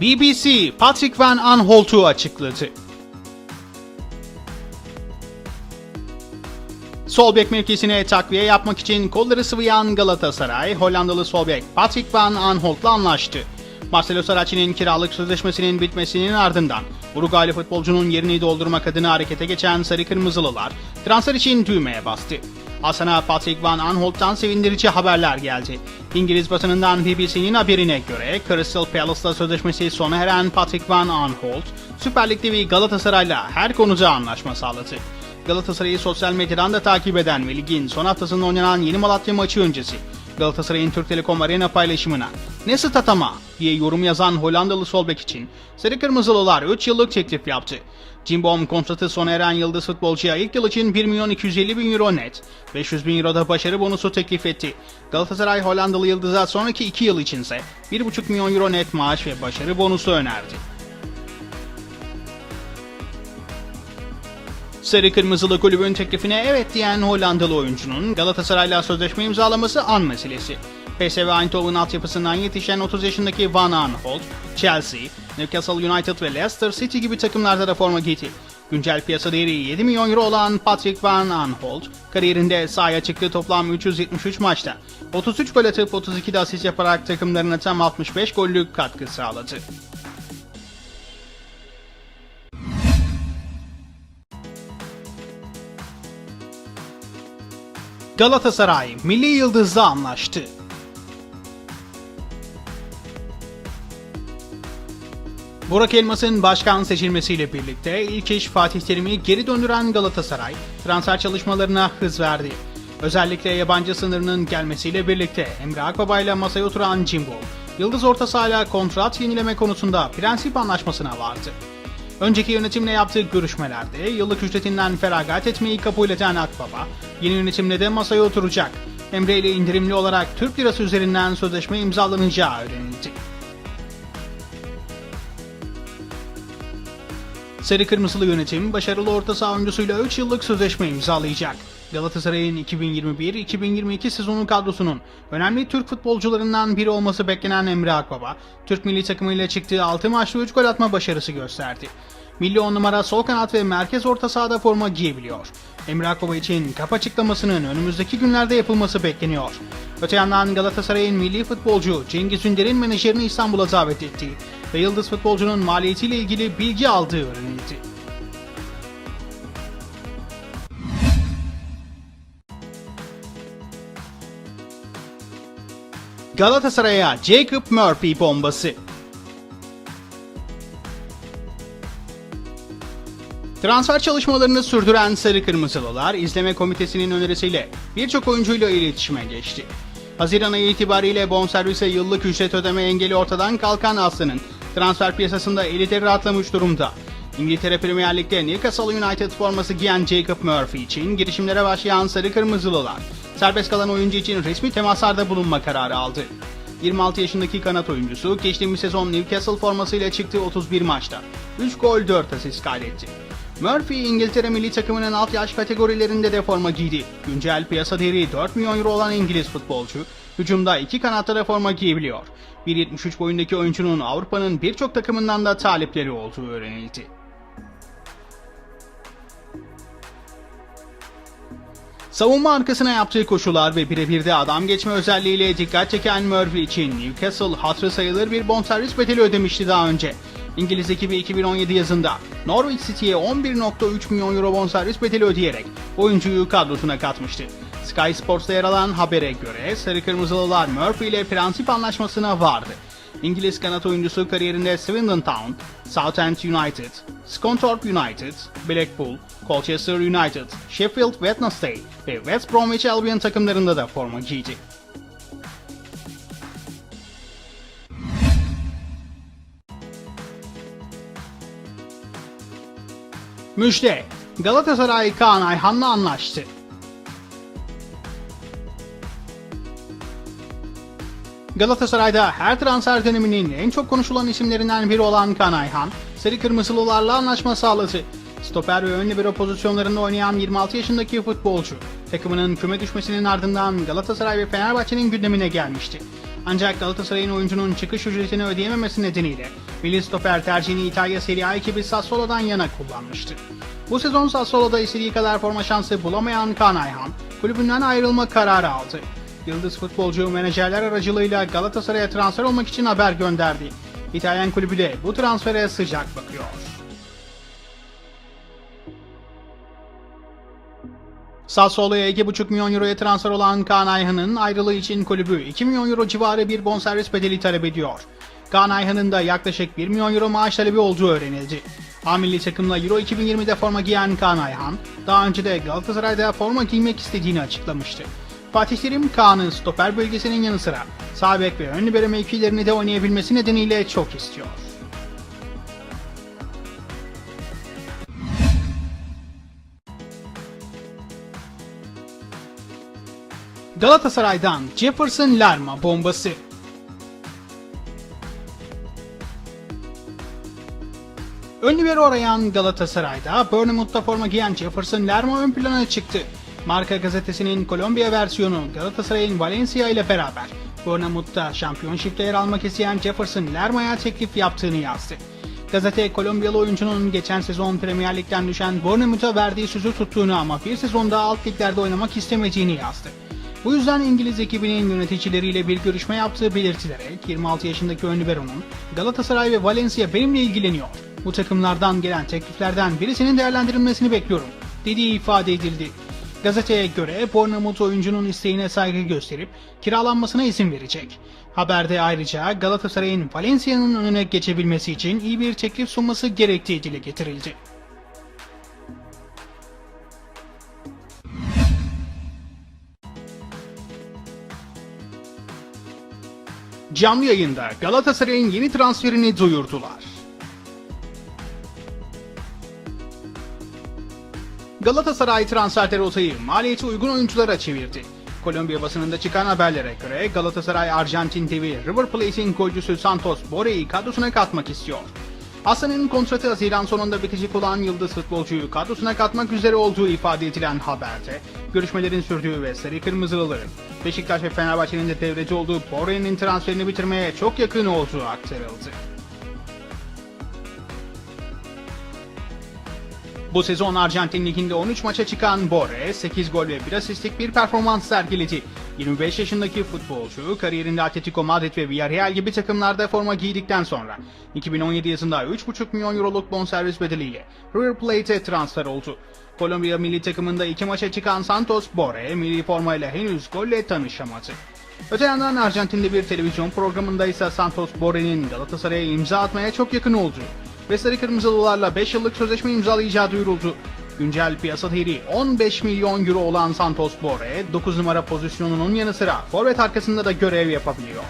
BBC, Patrick Van Aanholt'u açıkladı. Sol bek mevkisine takviye yapmak için kolları sıvayan Galatasaray, Hollandalı sol bek Patrick Van Aanholt'la anlaştı. Marcelo Saracchi'nin kiralık sözleşmesinin bitmesinin ardından Uruguaylı futbolcunun yerini doldurmak adına harekete geçen Sarı Kırmızılılar transfer için düğmeye bastı. Asana Patrick Van Aanholt'tan sevindirici haberler geldi. İngiliz basınından BBC'nin haberine göre Crystal Palace'la sözleşmesi sona eren Patrick Van Aanholt, Süper Lig devi Galatasaray'la her konuda anlaşma sağladı. Galatasaray'ı sosyal medyadan da takip eden ve ligin son haftasında oynanan Yeni Malatya maçı öncesi Galatasaray'ın Türk Telekom Arena paylaşımına ne stat ama diye yorum yazan Hollandalı sol bek için Sarı Kırmızılılar 3 yıllık teklif yaptı. Cimbom kontratı sona eren yıldız futbolcuya ilk yıl için 1 milyon 250 bin euro net, 500 bin euro da başarı bonusu teklif etti. Galatasaray Hollandalı yıldıza sonraki 2 yıl içinse 1,5 milyon euro net maaş ve başarı bonusu önerdi. Sarı Kırmızılı kulübün teklifine evet diyen Hollandalı oyuncunun Galatasaray'la sözleşme imzalaması an meselesi. PSV Eindhoven altyapısından yetişen 30 yaşındaki Van Aanholt, Chelsea, Newcastle United ve Leicester City gibi takımlarda da forma giydi. Güncel piyasa değeri 7 milyon euro olan Patrick Van Aanholt, kariyerinde sahaya çıktığı toplam 373 maçta 33 gol atıp 32 de asist yaparak takımlarına tam 65 gollük katkı sağladı. Galatasaray Milli Yıldız'la anlaştı. Burak Elmas'ın başkan seçilmesiyle birlikte ilk iş Fatih Terim'i geri döndüren Galatasaray transfer çalışmalarına hız verdi. Özellikle yabancı sınırının gelmesiyle birlikte Emre Akbaba ile masaya oturan Cimbom, Yıldız Orta Sahayla kontrat yenileme konusunda prensip anlaşmasına vardı. Önceki yönetimle yaptığı görüşmelerde yıllık ücretinden feragat etmeyi kabul eden Akbaba, yeni yönetimle de masaya oturacak. Emre ile indirimli olarak Türk lirası üzerinden sözleşme imzalanacağı öğrenildi. Sarı Kırmızılı yönetim başarılı orta saha oyuncusuyla 3 yıllık sözleşme imzalayacak. Galatasaray'ın 2021-2022 sezonu kadrosunun önemli Türk futbolcularından biri olması beklenen Emre Akbaba, Türk milli takımıyla çıktığı 6 maçta 3 gol atma başarısı gösterdi. Milli 10 numara sol kanat ve merkez orta sahada forma giyebiliyor. Emre Akbaba için kap açıklamasının önümüzdeki günlerde yapılması bekleniyor. Öte yandan Galatasaray'ın milli futbolcu Cengiz Ünder'in menajerini İstanbul'a davet ettiği ve yıldız futbolcunun maliyetiyle ilgili bilgi aldığı öğrenildi. Galatasaray'a Jacob Murphy bombası. Transfer çalışmalarını sürdüren Sarı Kırmızılılar izleme komitesinin önerisiyle birçok oyuncuyla iletişime geçti. Haziran ayı itibariyle bonservise yıllık ücret ödeme engeli ortadan kalkan Aslı'nın transfer piyasasında elitleri rahatlamış durumda. İngiltere Premier Lig'de Newcastle United forması giyen Jacob Murphy için girişimlere başlayan Sarı Kırmızılılar, serbest kalan oyuncu için resmi temaslarda bulunma kararı aldı. 26 yaşındaki kanat oyuncusu geçtiğimiz sezon Newcastle formasıyla çıktığı 31 maçta 3 gol 4 asist kaydetti. Murphy İngiltere milli takımının alt yaş kategorilerinde de forma giydi. Güncel piyasa değeri 4 milyon euro olan İngiliz futbolcu, hücumda iki kanatta da forma giyebiliyor. 1.73 boyundaki oyuncunun Avrupa'nın birçok takımından da talipleri olduğu öğrenildi. Savunma arkasına yaptığı koşular ve birebir de adam geçme özelliğiyle dikkat çeken Murphy için Newcastle hatırı sayılır bir bonservis bedeli ödemişti daha önce. İngiliz ekibi 2017 yazında Norwich City'ye 11.3 milyon euro bonservis bedeli ödeyerek oyuncuyu kadrosuna katmıştı. Sky Sports'ta yer alan habere göre Sarı Kırmızılılar Murphy ile prensip anlaşmasına vardı. İngiliz kanat oyuncusu kariyerinde Swindon Town, Southend United, Scunthorpe United, Blackpool, Colchester United, Sheffield Wednesday ve West Bromwich Albion takımlarında da forma giydi. Müjde! Galatasaray Kaan Ayhan'la anlaştı. Galatasaray'da her transfer döneminin en çok konuşulan isimlerinden biri olan Kaan Ayhan, Sarı Kırmızılılarla anlaşma sağladı. Stoper ve ön libero pozisyonlarında oynayan 26 yaşındaki futbolcu, takımının küme düşmesinin ardından Galatasaray ve Fenerbahçe'nin gündemine gelmişti. Ancak Galatasaray'ın oyuncunun çıkış ücretini ödeyememesi nedeniyle Milli stoper tercihini İtalya Serie A ekibi Sassuolo'dan yana kullanmıştı. Bu sezon Sassuolo'da istediği kadar forma şansı bulamayan Kaan Ayhan, kulübünden ayrılma kararı aldı. Yıldız futbolcu menajerler aracılığıyla Galatasaray'a transfer olmak için haber gönderdi. İtalyan kulübü de bu transfere sıcak bakıyor. Sassuolo'ya 2,5 milyon euroya transfer olan Kaan Ayhan'ın ayrılığı için kulübü 2 milyon euro civarı bir bonservis bedeli talep ediyor. Kaan Ayhan'ın da yaklaşık 1 milyon euro maaş talebi olduğu öğrenildi. A milli takımla Euro 2020'de forma giyen Kaan Ayhan, daha önce de Galatasaray'da forma giymek istediğini açıklamıştı. Fatih Terim Kaan'ın stoper bölgesinin yanı sıra sağ bek ve ön libero mevkilerini de oynayabilmesi nedeniyle çok istiyor. Galatasaray'dan Jefferson Lerma bombası. Ön libero arayan Galatasaray'da Bournemouth'ta forma giyen Jefferson Lerma ön plana çıktı. Marka gazetesinin Kolombiya versiyonu Galatasaray'ın Valencia ile beraber Bournemouth'ta şampiyonşipte yer almak isteyen Jefferson Lerma'ya teklif yaptığını yazdı. Gazete Kolombiyalı oyuncunun geçen sezon Premier Lig'den düşen Bournemouth'a verdiği sözü tuttuğunu ama bir sezonda alt liglerde oynamak istemediğini yazdı. Bu yüzden İngiliz ekibinin yöneticileriyle bir görüşme yaptığı belirtilerek 26 yaşındaki ön libero'nun Galatasaray ve Valencia benimle ilgileniyor. Bu takımlardan gelen tekliflerden birisinin değerlendirilmesini bekliyorum dediği ifade edildi. Gazeteye göre Bournemouth oyuncunun isteğine saygı gösterip kiralanmasına izin verecek. Haberde ayrıca Galatasaray'ın Valencia'nın önüne geçebilmesi için iyi bir teklif sunması gerektiği dile getirildi. Canlı yayında Galatasaray'ın yeni transferini duyurdular. Galatasaray transfer rotayı maliyeti uygun oyunculara çevirdi. Kolombiya basınında çıkan haberlere göre Galatasaray Arjantin TV River Plate'in golcüsü Santos Bore'yi kadrosuna katmak istiyor. Hasan'ın kontratı Haziran sonunda bitecek olan yıldız futbolcuyu kadrosuna katmak üzere olduğu ifade edilen haberde, görüşmelerin sürdüğü ve Sarı Kırmızılıların Beşiktaş ve Fenerbahçe'nin de devreci olduğu Bore'nin transferini bitirmeye çok yakın olduğu aktarıldı. Bu sezon Arjantin Ligi'nde 13 maça çıkan Borre, 8 gol ve 1 asistlik bir performans sergiledi. 25 yaşındaki futbolcu kariyerinde Atletico Madrid ve Villarreal gibi takımlarda forma giydikten sonra 2017 yazında 3,5 milyon euroluk bonservis bedeliyle River Plate'e transfer oldu. Kolombiya milli takımında 2 maça çıkan Santos Borre milli formayla henüz golle tanışamadı. Öte yandan Arjantin'de bir televizyon programında ise Santos Borre'nin Galatasaray'a imza atmaya çok yakın olduğu ve Sarı Kırmızılılarla 5 yıllık sözleşme imzalayacağı duyuruldu. Güncel piyasa değeri 15 milyon euro olan Santos Borre, 9 numara pozisyonunun yanı sıra forvet arkasında da görev yapabiliyor.